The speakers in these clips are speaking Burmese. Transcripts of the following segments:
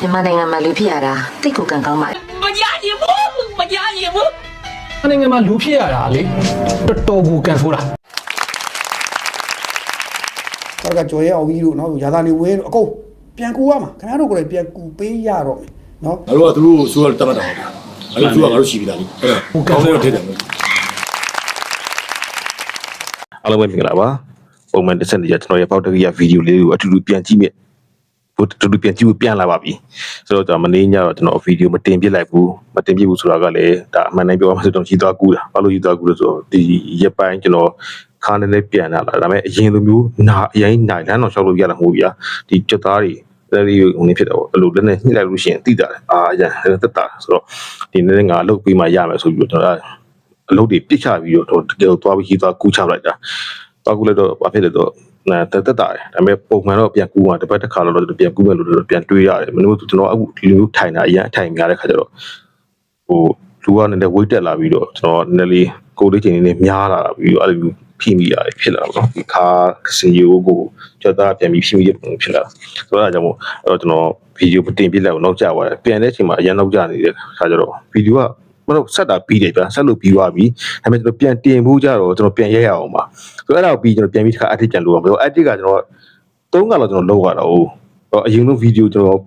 မြန်မာနိုင်ငံမှာလူဖြစ်ရတာတိတ်ကိုကံကောင်းပါမရရင်ဘူးမရရင်ဘူး။နိုင်ငံမှာလူဖြစ်ရတာလေတော်တော်ကိုကန်ဆိုးတာနောက်ကကြော်ရဲအောင်ကြီးတို့နော်ရာသာနေဝဲတို့အကုန်ပြန်ကူရမှာခင်ဗျားတို့ကိုလည်းပြန်ကူပေးရတော့မယ်နော်ငါတို့ကသူတို့ကိုဆိုးရတတ်မှတ်တာပါဗျာအဲ့လိုသူကငါတို့ရှိပြီးသားလေအဲ့ဒါကောင်းတဲ့ထည့်တယ်မဟုတ်အားလုံးပဲမင်္ဂလာပါပုံမှန်တစ်ဆက်တည်းကျွန်တော်ရဲ့ပေါက်တကီယာဗီဒီယိုလေးကိုအတူတူပြန်ကြည့်မြ ဟိုအတူတူပြန်ကြည့်ဖို့ပြန်လာပါပြီဆိုတော့ဒါမနေ့ညတော့ကျွန်တော်ဗီဒီယိုမတင်ပြလိုက်ဘူးမတင်ပြဘူးဆိုတာကလည်းဒါအမှန်တမ်းပြောရမှာဆိုတော့ကြီးသွားကူးတာဘာလို့ကြီးသွားကူးလဲဆိုတော့ဒီရက်ပိုင်းကျွန်တော်ခါနေနေပြန်လာတာဒါပေမဲ့အရင်လိုမျိုးနာအရင်နိုင်လမ်းတော့ရှောက်လို့ရတာမဟုတ်ဘူးဗျာဒီကြက်သားတွေအဲ့ဒီဟိုနေဖြစ်တော့အဲ့လိုလည်းနဲ့ညှိလိုက်လို့ရှိရင်တိတာတယ်အာရတက်တာဆိုတော့ဒီနေ့ငါအလုပ်ပြီးမှရမယ်ဆိုပြီးတော့ကျွန်တော်အလုပ်တွေပြစ်ချပြီးတော့တကယ်သွားပြီးကြီးသွားကူးချလိုက်တာတော့ကူလည်းတော့ဘာဖြစ်လဲတော့ နာတက်တက်တာတယ်ဒါပေမဲ့ပုံမှန်တော့ပြန်ကူမှာတစ်ပတ်တစ်ခါတော့ပြန်ကူမယ်လို့တော့ပြန်တွေးရတယ်မင်းတို့ကျွန်တော်အခုဒီလိုထိုင်တာအရင်အထိုင်များတဲ့ခါကျတော့ဟိုလူကလည်းဝိတ်တက်လာပြီးတော့ကျွန်တော်နည်းလေးကိုလေးချိန်လေးနဲ့များလာပြီးတော့အဲ့လိုဖိမိရတယ်ဖြစ်လာတော့ဒီခါစင်ရိုးကိုကြောက်တာပြန်ပြီးဖိမိရဖြစ်လာဆိုတော့အဲဒါကြောင့်မို့အဲ့တော့ကျွန်တော်ဗီဒီယိုမတင်ပြလိုက်ဘူးနောက်ကျသွားတယ်ပြန်တဲ့အချိန်မှာအရင်နောက်ကျနေတဲ့ခါကျတော့ဗီဒီယိုက မဟုတ်ဆက်တာပြီးတယ်ဗျာဆက်လို့ပြီးသွားပြီဒါပေမဲ့ကျွန်တော်ပြန်တင်ဖို့ကြတော့ကျွန်တော်ပြန်ရဲရအောင်ပါဆိုတော့အဲ့ဒါကိုပြီးကျွန်တော်ပြန်ပြီးတစ်ခါ edit ပြန်လုပ်အောင်ပြော edit ကကျွန်တော်သုံးကတော့ကျွန်တော်လုပ်ရတာ哦ဟိုအရင်ဆုံးဗီဒီယိုကျွန်တော်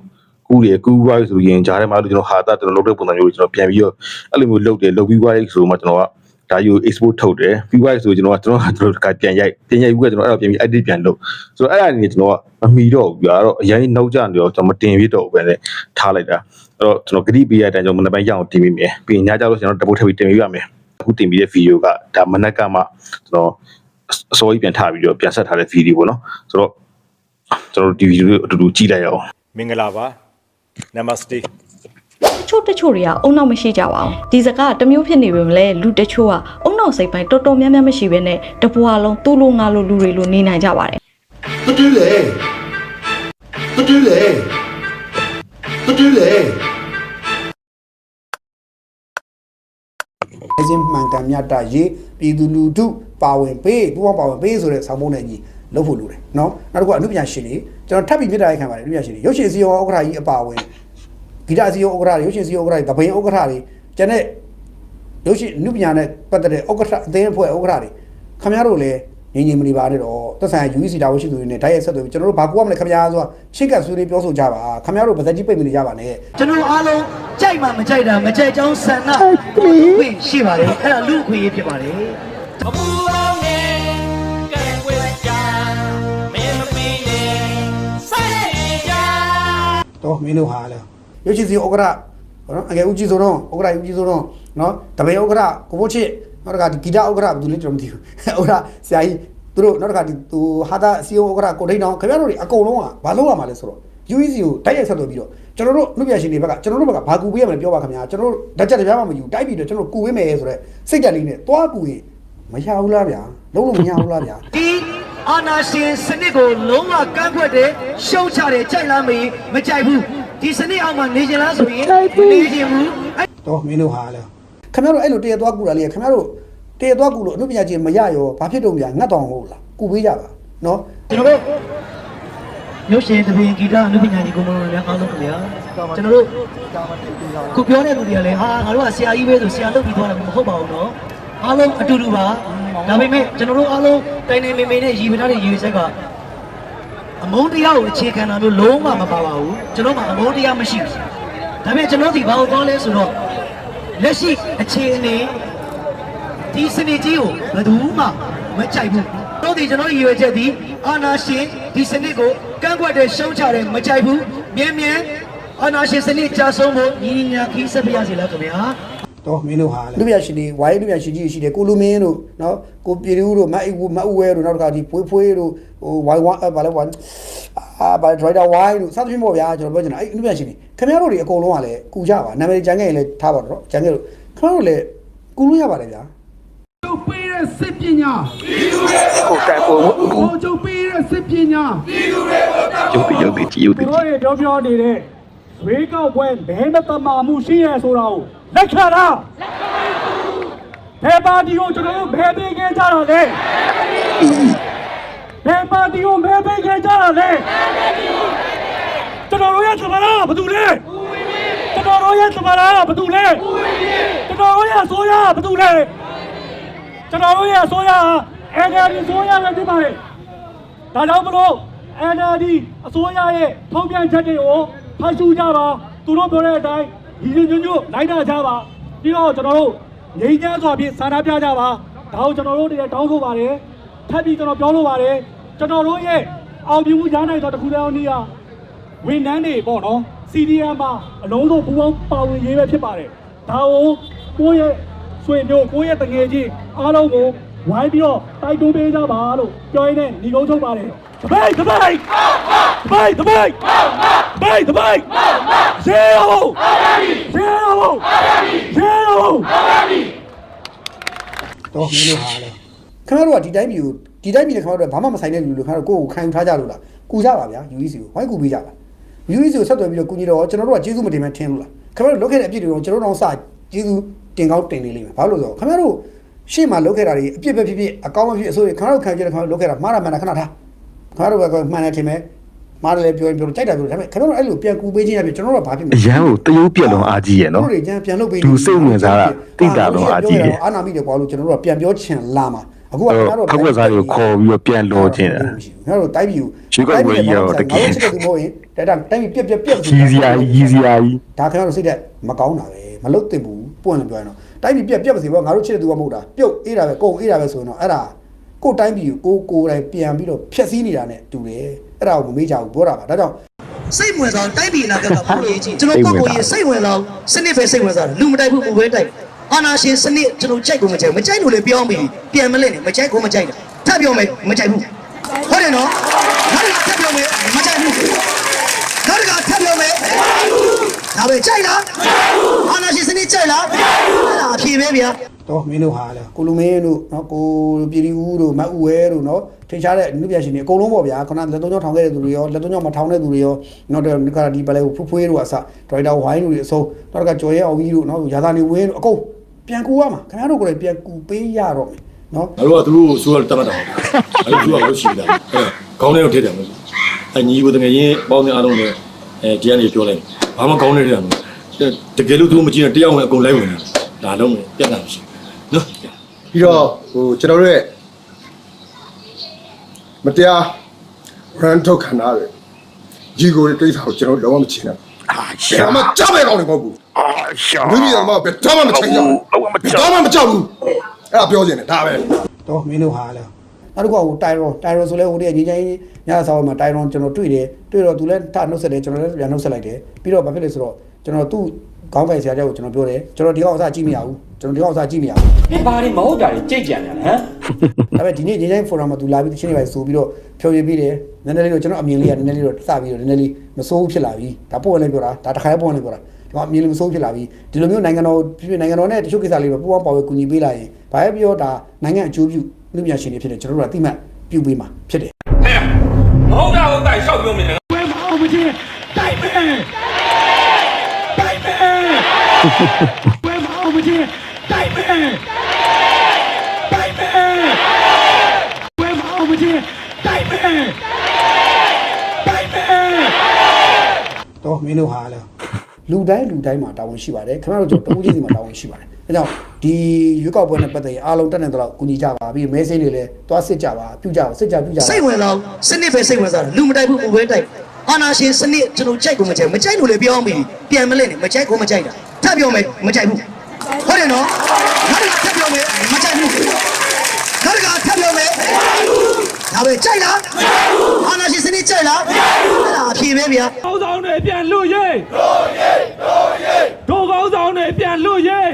ကူးတယ်ကူးသွားပြီဆိုရင်ဂျားထဲမှာလို့ကျွန်တော်ဟာတာကျွန်တော်လုပ်တဲ့ပုံစံမျိုးကိုကျွန်တော်ပြန်ပြီးတော့အဲ့လိုမျိုးလုပ်တယ်လုပ်ပြီးသွားပြီဆိုမှကျွန်တော်ကဒါယူ export ထုတ်တယ်ပြီးသွားပြီဆိုကျွန်တော်ကကျွန်တော်ကကျွန်တော်ကပြန်ရိုက်ပြန်ရိုက်ပြီးတော့ကျွန်တော်အဲ့ဒါပြန်ပြီး edit ပြန်လုပ်ဆိုတော့အဲ့ဒါအနေနဲ့ကျွန်တော်ကမမီတော့ဘူးပြာတော့အရင်နောက်ကျနေတော့ကျွန်တော်မတင်ပြတော့ဘူးပဲနဲ့ထားလိုက်တာ အဲ့တော့ကျွန်တော်ဂရိပေးရတဲ့အတိုင်းကျွန်တော်မနေ့ပိုင်းရအောင်တင်ပေးမယ်ပြီးရင်ညကျတော့ကျွန်တော်တပုတ်ထပ်ပြီးတင်ပေးရမယ်အခုတင်ပြီးတဲ့ဗီဒီယိုကဒါမနက်ကမှကျွန်တော်အစိုးရပြန်ထားပြီးတော့ပြန်ဆက်ထားတဲ့ဗီဒီယိုပေါ့နော်ဆိုတော့ကျွန်တော်တို့ဒီဗီဒီယိုကိုအတူတူကြည့်လိုက်ရအောင်မင်္ဂလာပါနမစတေတချို့တချို့တွေကအုံနောက်မရှိကြပါဘူးဒီစကားကတစ်မျိုးဖြစ်နေပေမဲ့လည်းလူတချို့ကအုံနောက်စိတ်ပိုင်းတော်တော်များများမရှိဘဲနဲ့တပွားလုံးသူ့လိုငါလိုလူတွေလိုနေနိုင်ကြပါတယ်တတူးလေတတူးလေတတူးလေ အစင်းမှန်ကန်မြတ်တရေးပြည်သူလူထုပါဝင်ပေးပူပေါင်းပါဝင်ပေးဆိုတဲ့ဆောင်းပုံးနဲ့ညီလုပ်ဖို့လိုတယ်နော်နောက်တစ်ခုကအမှုပညာရှင်တွေကျွန်တော်ထပ်ပြီးမြစ်တာရိုက်ခံပါတယ်အမှုပညာရှင်တွေရုပ်ရှင်စီရောဥက္ကဋ္ဌကြီးအပါဝင်ဂီတစီရောဥက္ကဋ္ဌတွေရုပ်ရှင်စီရောဥက္ကဋ္ဌတွေတပိန်ဥက္ကဋ္ဌတွေကျန်တဲ့ရုပ်ရှင်အမှုပညာနဲ့ပတ်သက်တဲ့ဥက္ကဋ္ဌအသင်းအဖွဲ့ဥက္ကဋ္ဌတွေခင်ဗျားတို့လည်း ငြိမ်ငြိမ်မနေပါနဲ့တော့သက်ဆိုင်ရာ UEC တာဝန်ရှိသူတွေနဲ့ဓာတ်ရိုက်ဆက်သွယ်ပြီးကျွန်တော်တို့ဘာကူရမလဲခင်ဗျားဆိုတာရှင်းကပ်ဆွေးနွေးပြောဆိုကြပါခင်ဗျားတို့ဗဇက်ကြီးပိတ်မနေကြပါနဲ့ကျွန်တော်အားလုံးကြိုက်မှမကြိုက်တာမကြိုက်ကြောင်းဆန္ဒခွင့်ရှိပါတယ်အဲ့ဒါလူအခွင့်အရေးဖြစ်ပါတယ်အပူပေါင်းနဲ့ကဲဝဲကြမင်းမပီးနဲ့စိုက်ကြတော့မင်းတို့ဟာလဲရုပ်ရှင်စီဥက္ကရာဘောနော်အငယ်ဦးကြီးဆိုတော့ဥက္ကရာဦးကြီးဆိုတော့နော်တပည့်ဥက္ကရာကိုဘိုးချစ် နောက်တစ်ခါဒီဂီတဥက္ကရာဘယ်သူလဲကျွန်တော်မသိဘူးဥက္ကရာဆရာကြီးသူတို့နောက်တစ်ခါဒီသူဟာတာစီယိုဥက္ကရာကိုထိန်အောင်ခင်ဗျားတို့တွေအကုန်လုံးကဘာလုပ်ရမှာလဲဆိုတော့ UEC ကိုတိုက်ရိုက်ဆက်သွယ်ပြီးတော့ကျွန်တော်တို့လူပြရှင်တွေဘက်ကကျွန်တော်တို့ဘက်ကဘာကူပေးရမလဲပြောပါခင်ဗျာကျွန်တော်တို့ဓာတ်ချက်တစ်ပြားမှမယူတိုက်ပြီးတော့ကျွန်တော်တို့ကူပေးမယ်ဆိုတော့စိတ်တက်လေးနဲ့သွားကူရင်မရဘူးလားဗျာလုံးလုံးမရဘူးလားဗျာဒီအာနာရှင်စနစ်ကိုလုံးဝကန့်ကွက်တယ်ရှုံချတယ်ကြိုက်လားမေးမကြိုက်ဘူးဒီစနစ်အောက်မှာနေကြလားဆိုရင်နေကြဘူးအဲ့တော့မင်းတို့ဟာလဲ ခင်ဗျားတို့အဲ့လိုတရသွားကူတာလေးခင်ဗျားတို့တရသွားကူလို့အမှုပညာရှင်မရရောဘာဖြစ်တော့မလဲငတ်တော်ဟုတ်လားကူပေးကြပါနော်ကျွန်တော်တို့ရုပ်ရှင်သဘင်ဂီတအမှုပညာရှင်ကိုမလို့လည်းအားလုံးခင်ဗျာကျွန်တော်တို့ကိုပြောတဲ့လူတွေကလည်းဟာငါတို့ကဆရာကြီးပဲဆိုဆရာလုပ်ပြီးသွားတယ်မဟုတ်ပါဘူးနော်အားလုံးအတူတူပါဒါပေမဲ့ကျွန်တော်တို့အားလုံးတိုင်တိုင်မေမေနဲ့ရည်ပထားတဲ့ရည်ချက်ကအမုန်းတရားကိုအခြေခံတာမျိုးလုံးဝမပါပါဘူးကျွန်တော်ကအမုန်းတရားမရှိဘူးဒါပေမဲ့ကျွန်တော်ဒီဘာကိုသွားလဲဆိုတော့ လက်ရှိအခြေအနေဒီစနစ်ကြီးကိုဘယ်သူမှမကြိုက်ဘူးတို့ဒီကျွန်တော်ရည်ရွယ်ချက်ဒီအာနာရှင်ဒီစနစ်ကိုကန့်ကွက်တဲ့ရှုံးချတဲ့မကြိုက်ဘူးမြင်းမြန်းအာနာရှင်စနစ်ကြာဆုံးဖို့ညီညီညာခီးဆက်ပြရစီလားခင်ဗျာတော့မင်းတို့ဟာလဲလူပြရှင်တွေဝိုင်းလူပြရှင်ကြီးရှိတယ်ကိုလူမင်းတို့နော်ကိုပြည်လူတို့မအိဘူးမအူဝဲတို့နောက်တစ်ခါဒီဖွေးဖွေးတို့ဟိုဝိုင်းဝမ်ဘာလဲဝမ် အာဘာဒရိုက်တာဝိုင်းတို့စသဖြင့်ပေါ့ဗျာကျွန်တော်ပြောချင်တာအဲ့လူပြရှင်တွေခင်ဗျားတို့တွေအကုန်လုံးကလည်းကူကြပါနာမည်ကြံခဲ့ရင်လည်းထားပါတော့ကြံခဲ့လို့ခင်ဗျားတို့လည်းကူလို့ရပါတယ်ဗျာကျုပ်ပေးတဲ့စစ်ပညာဟိုတိုက်ဖို့ဟိုကျုပ်ပေးတဲ့စစ်ပညာရုပ်ပြီးရုပ်ပြီးကြည့်ရုပ်ပြီးတို့ရပြောပြောနေတဲ့ရွေးကောက်ပွဲဘယ်မတမာမှုရှိရဲဆိုတာကိုလက်ခံလားလက်ခံပါဘူးဘယ်ပါတီကိုကျွန်တော်တို့ဘယ်ပေးခဲ့ကြတော့လဲ ဘယ်ပါတီကိုဘယ်ပေးခဲ့ကြတော့လဲကျွန်ကျွန်တော်တို့ရဲ့သမရကဘာတူလဲကျွန်တော်တို့ရဲ့သမရကဘာတူလဲကျွန်တော်တို့ရဲ့အစိုးရကဘာတူလဲကျွန်တော်တို့ရဲ့အစိုးရက NLD အစိုးရပဲဖြစ်ပါတယ်ဒါကြောင့်မလို့ NLD အစိုးရရဲ့ထုံးပြန်ချက်တွေကိုဖတ်ရှုကြပါသူတို့ပြောတဲ့အတိုင်းဒီလိုမျိုးမျိုးလိုက်တာကြပါပြီးတော့ကျွန်တော်တို့ငြိမ်းချမ်းစွာဖြင့်စာနာပြကြပါဒါကိုကျွန်တော်တို့တည်းတောင်းဆိုပါတယ် ထပ်ပြီးကျွန်တော်ပြောလို့ပါတယ်ကျွန်တော်တို့ရဲ့အောင်မြင်မှုရနိုင်သောတစ်ခုတည်းအောင်နည်းအားဝန်ထမ်းတွေပေါ့နော် CDM မှာအလုံးစုံပူပေါင်းပါဝင်ရေးပဲဖြစ်ပါတယ်ဒါကိုကိုယ့်ရဲ့ဆွေမျိုးကိုယ့်ရဲ့တငယ်ချင်းအားလုံးကိုဝိုင်းပြီးတော့တိုက်တွန်းပေးကြပါလို့ပြောရင်းနဲ့ညီကုန်းချုပ်ပါတယ်တပိတ်တပိတ်တပိတ်တပိတ်တပိတ်တပိတ်ရေရောရေရောရေရောတော့မင်းတို့ဟာလေ ခင်ဗျားတို့ကဒီတိုင်းပြည်ကိုဒီတိုင်းပြည်နဲ့ခင်ဗျားတို့ကဘာမှမဆိုင်တဲ့လူလို့ခင်ဗျားတို့ကိုယ့်ကိုခံယူထားကြလို့လားကူကြပါဗျာ UEC ကိုဝိုင်းကူပေးကြပါ UEC ကိုဆက်သွယ်ပြီးတော့ကူညီတော့ကျွန်တော်တို့ကကျေးဇူးမတင်မှထင်လို့လားခင်ဗျားတို့လုပ်ခဲ့တဲ့အပြစ်တွေတော့ကျွန်တော်တို့တော့စကျေးဇူးတင်ကောင်းတင်နေလိမ့်မယ်ဘာလို့လဲဆိုတော့ခင်ဗျားတို့ရှေ့မှာလုပ်ခဲ့တာတွေအပြစ်ပဲဖြစ်ဖြစ်အကောင်းပဲဖြစ်အဆိုးရခင်ဗျားတို့ခံကြတဲ့ခင်ဗျားတို့လုပ်ခဲ့တာမှားတာမှန်တာခဏထားခင်ဗျားတို့ကမှန်တယ်ထင်မယ်မားတယ်လည်းပြောရင်ပြောလို့ကြိုက်တာပြောလို့ဒါပေမဲ့ခင်ဗျားတို့အဲ့လိုပြန်ကူပေးခြင်းအပြင်ကျွန်တော်တို့ကဘာဖြစ်မလဲအရန်ကိုတရုပ်ပြက်လုံးအားကြီးရယ်နော်တို့တွေကျန်ပြန်လုပ်ပေးသူစိတ်ဝင်စားတာတိတ်တာလုံးအားကြီးတယ်အာနာမိတယ်ကွာလို့ကျွန်တော်တို့ကပြန်ပြောချင်လာမှာ အခုကအဲ့တော့ခောက်ွက်စားတွေကိုခေါ်ပြီးတော့ပြန်လောခြင်းတာကျွန်တော်တို့တိုက်ပြည်ကိုရွှေကောက်ပွဲကြီးကတော့တကယ်ငါတို့ချစ်တဲ့သူမဟုတ်ရင်တိုက်တာတိုက်ပြည်ပြက်ပြက်ပြက်ကြီးစရာကြီးကြီးစရာကြီးဒါခင်ဗျားတို့စိတ်သက်မကောင်းတာပဲမလုပ်သင့်ဘူးပွင့်လည်းပြောရင်တော့တိုက်ပြည်ပြက်ပြက်ပါစေပေါ့ငါတို့ချစ်တဲ့သူကမဟုတ်တာပြုတ်အေးတာပဲကိုယ်အေးတာပဲဆိုရင်တော့အဲ့ဒါကိုယ်တိုင်းပြည်ကိုကိုယ်ကိုယ်တိုင်ပြန်ပြီးတော့ဖျက်ဆီးနေတာနဲ့တူတယ်အဲ့ဒါကိုမမေ့ကြဘူးပြောတာပါဒါကြောင့်စိတ်ဝင်စားတိုက်ပြည်အနာဂတ်ကပုံရေးကြည့်ကျွန်တော်ပုံကိုရေးစိတ်ဝင်စားစနစ်ပဲစိတ်ဝင်စားလူမတိုက်ဘူးပုံပဲတိုက် အာနာရှင်စနစ်ကျွန်တော်ကြိုက်ကိုမကြိုက်မကြိုက်လို့လည်းပြောင်းပြီပြန်မလဲနဲ့မကြိုက်ကိုမကြိုက်တာထပ်ပြောမယ်မကြိုက်ဘူးဟုတ်တယ်နော်နောက်တစ်ခါထပ်ပြောမယ်မကြိုက်ဘူးနောက်တစ်ခါထပ်ပြောမယ်ဒါပဲကြိုက်လားအာနာရှင်စနစ်ကြိုက်လားအဲ့ဒါအဖြေပဲဗျာတော့မင်းတို့ဟာလေကိုလူမင်းတို့နော်ကိုပြည်ဒီဦးတို့မအူဝဲတို့နော်ထင်ရှားတဲ့နုပြရှင်တွေအကုန်လုံးပေါ့ဗျာခုနလက်သုံးချောင်းထောင်ခဲ့တဲ့သူတွေရောလက်သုံးချောင်းမထောင်တဲ့သူတွေရောနောက်တော့ဒီကဒီပလဲဖူးဖွေးတို့အစဒရိုက်တာဝိုင်းတို့အစိုးနောက်ကကျော်ရဲအောင်ကြီးတို့နော်ရာသာနေဝင်းတို့အကုန် ပြန်ကူရမှာခင်ဗျားတို့ကိုလည်းပြန်ကူပေးရတော့မယ်နော်ငါတို့ကသူတို့ကိုဆိုရတတ်မှတ်တာအဲ့လိုသူကလို့ရှိတာအဲခေါင်းထဲတော့ထည့်တယ်မဟုတ်အဲညီကိုတကယ်ရင်ပေါင်းတဲ့အားလုံးနဲ့အဲဒီကနေပြောလိုက်ဘာမှခေါင်းထဲထည့်တယ်မဟုတ်တကယ်လို့သူတို့မကြည့်ရင်တယောက်ဝင်အကုန်လိုက်ဝင်တာဒါလုံးပြတ်တာမရှိနော်ပြီးတော့ဟိုကျွန်တော်တို့ရဲ့မတရား run ထုတ်ခံရတဲ့ဒီကိုတိတ်ဆောက်ကျွန်တော်လုံးဝမချင်ဘူးအာရှာမကြောက်ရကောင်းနေမဟုတ်ဘူး အာရှာလူကြီးကမှဘယ်တော့မှမချင်ကြဘူးဘယ်တော့မှမကြောက်ဘူးအဲ့ဒါပြောနေတယ်ဒါပဲတော့မင်းတို့ဟာလေနောက်တစ်ခုကဟိုတိုင်ရွန်တိုင်ရွန်ဆိုလဲဟိုတည်းငင်းချင်းညစာဆောင်မှာတိုင်ရွန်ကျွန်တော်တွေ့တယ်တွေ့တော့သူလည်းထနှုတ်ဆက်တယ်ကျွန်တော်လည်းပြန်နှုတ်ဆက်လိုက်တယ်ပြီးတော့ဘာဖြစ်လဲဆိုတော့ကျွန်တော်သူ့ခေါင်းပိုင်ဆရာကြောက်ကိုကျွန်တော်ပြောတယ်ကျွန်တော်ဒီကောင်အစားကြည့်မရဘူးကျွန်တော်ဒီကောင်အစားကြည့်မရဘူးဒီဘာတွေမဟုတ်တာတွေကြိတ်ကြံတယ်ဟမ်ဒါပေမဲ့ဒီနေ့ငင်းချင်းဖိုရမ်မှာသူလာပြီးတချင်းတွေပဲဆိုပြီးတော့ဖြောပြပေးတယ် နည်းနည်းလေးတော့ကျွန်တော်အမြင်လေးကနည်းနည်းလေးတော့စပြီးတော့နည်းနည်းလေးမစိုးဖြစ်လာပြီဒါပို့လည်းပြောတာဒါတစ်ခါလည်းပို့လည်းပြောတာဒီမှာအမြင်လေးမစိုးဖြစ်လာပြီဒီလိုမျိုးနိုင်ငံတော်ဖြစ်ဖြစ်နိုင်ငံတော်နဲ့တချို့ကိစ္စလေးပဲပူပေါင်းပါဝဲကူညီပေးလိုက်ရင်ဘာပဲပြောဒါနိုင်ငံအကျိုးပြုလူပညာရှင်တွေဖြစ်တယ်ကျွန်တော်တို့ကတိမှတ်ပြုပေးမှာဖြစ်တယ်မဟုတ်တာဟုတ်တာရှောက်ပြောနေတယ်ဝဲမအောင်မချင်းတိုက်မယ်တိုက်မယ်ဝဲမအောင်မချင်းတိုက်မယ်တိုက်မယ်ဝဲမအောင်မချင်းတိုက်မယ်တိုက်မယ် တော့မင်းတို့ဟာလေလူတိုင်းလူတိုင်းမှာတာဝန်ရှိပါတယ်ခင်ဗျားတို့ကျွန်တော်တဦးချင်းစီမှာတာဝန်ရှိပါတယ်အဲကြောင့်ဒီရွေးကောက်ပွဲနဲ့ပတ်သက်ရင်အားလုံးတက်နေတော့ကူညီကြပါပြီးမဲစင်းတွေလည်းတွားစစ်ကြပါပြုကြပါစစ်ကြပြုကြပါစိတ်ဝင်စားစနစ်ပဲစိတ်ဝင်စားလူမတိုက်ဘူးပုံပဲတိုက်အာနာရှင်စနစ်ကျွန်တော်ကြိုက်ကိုမကြိုက်မကြိုက်လို့လည်းပြောင်းပြီပြန်မလဲနဲ့မကြိုက်ကိုမကြိုက်တာထပ်ပြောမယ်မကြိုက်ဘူးဟုတ်တယ်နော်နောက်တစ်ခါထပ်ပြောမယ်မကြိုက်ဘူးနောက်တစ်ခါထပ်ပြောမယ် ဒါပဲကြိုက်လားအာနာရှင်စနစ်ကြိုက်လားအဲ့ဒါအဖြေပဲဗျာကောင်းဆောင်တွေပြန်လွတ်ရေးတို့ရေးတို့ရေးတို့ကောင်းဆောင်တွေပြန်လွတ်ရေး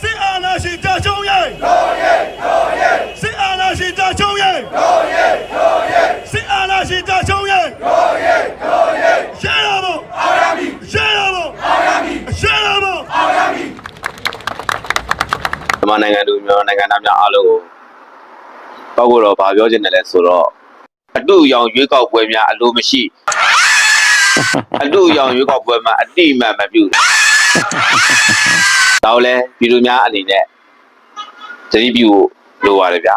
စစ်အာဏာရှင်ကြချုံရဲ့တို့ရဲ့တို့ရဲ့စစ်အာဏာရှင်ကြချုံရဲ့တို့ရဲ့တို့ရဲ့စစ်အာဏာရှင်ကြချုံရဲ့တို့ရဲ့တို့ရဲ့ရှင်းရမို့အောင်ရမည်ရှင်းရမို့အောင်ရမည်ရှင်းရမို့အောင်ရမည်မြန်မာနိုင်ငံသူမြန်မာနိုင်ငံသားများအားလုံး ကိုပောက်ကတော့ဗာပြောချင်တယ်လဲဆိုတော့အတူရောင်ရွေးကောက်ပွဲများအလိုမရှိအတူရောင်ရွေးကောက်ပွဲမှာအတိအမှန်မပြုတော့လဲပြည်သူများအနေနဲ့သတိပြုလို့လိုပါတယ်ဗျာ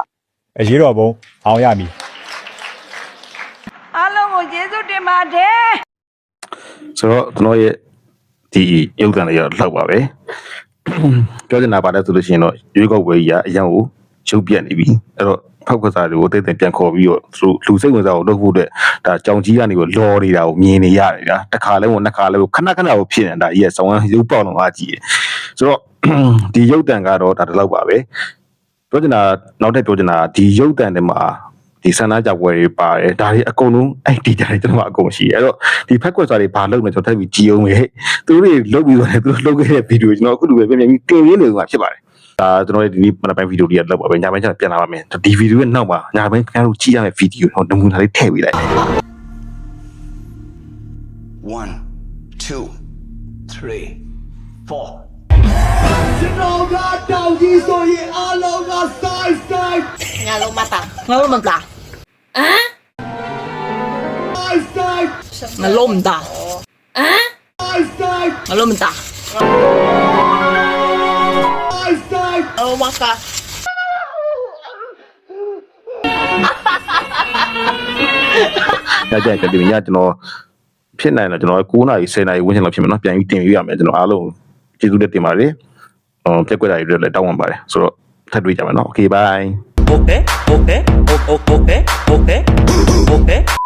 အရေးတော်ပုံအောင်ရမည်အားလုံးကိုကိုကျေးဇူးတင်ပါတယ်ဆိုတော့ကျွန်တော်ရဲ့ဒီရုပ်သံလေးရလောက်ပါပဲပြောချင်တာပါလဲဆိုလို့ရှိရင်တော့ရွေးကောက်ပွဲကြီးကအရန်ကိုရုပ်ပြက်နေပြီအဲ့တော့ ဖောက်ကစားတွေကိုတိတ်တိတ်ပြန်ခေါ်ပြီးတော့သူလူစိတ်ဝင်စားကိုလုပ်ဖို့အတွက်ဒါကြောင်ကြီးကနေပြီးလော်နေတာကိုမြင်နေရတယ်ဗျာတစ်ခါလဲဝင်နှစ်ခါလဲခဏခဏကိုဖြစ်နေတာကြီးရဲ့ဆောင်းရုပ်ပေါက်တော့အားကြီးတယ်ဆိုတော့ဒီရုပ်တံကတော့ဒါတလောက်ပါပဲပြောချင်တာနောက်ထပ်ပြောချင်တာဒီရုပ်တံတွေမှာဒီဆန္ဒကြပွဲတွေပါတယ်ဒါတွေအကုန်လုံးအဲ့ဒီကြတယ်ကျွန်တော်အကုန်ရှိတယ်အဲ့တော့ဒီဖက်ကွက်စာတွေဘာလုပ်နေကျွန်တော်ထပ်ပြီးကြည်အောင်ပဲသူတို့တွေလုပ်ပြီးတော့လည်းသူတို့လုပ်ခဲ့တဲ့ဗီဒီယိုကျွန်တော်အခုလိုပဲပြန်ပြန်ပြီးတင်ရင်းနေမှာဖြစ်ပါတယ်ဒါ ကျွန်တော်ရဲ့ဒီနေ့မနက်ပိုင်းဗီဒီယိုလေးကလောက်ပါပဲညပိုင်းကျရင်ပြန်လာပါမယ်ဒီဗီဒီယိုရဲ့နောက်မှာညပိုင်းခင်ဗျားတို့ကြည့်ရမယ့်ဗီဒီယိုတော့နမူနာလေးထည့်ပေးလိုက် One, two, three, four. ကျွန်တော်ကတောင်ကြီးဆိုရင်အားလုံးက side side ငါလုံးမတာငါလုံးမတာ side side ငါလုံးမတာ side side ငါလုံးမတာ side side အဝါကာညကျရင်ကြည့်ပြီးညကျွန်တော်ဖြစ်နိုင်တယ်ကျွန်တော်9နာရီ10နာရီဝန်းကျင်လောက်ဖြစ်မယ်နော်ပြန်ပြီးတင်ပြရမယ်ကျွန်တော်အားလုံးကျေးဇူးတင်ပါတယ်ဟောပြက်ကွက်တာတွေလည်းတောင်းပန်ပါတယ်ဆိုတော့ထပ်တွေ့ကြမယ်နော် Okay bye Okay, okay, okay, okay, okay, okay.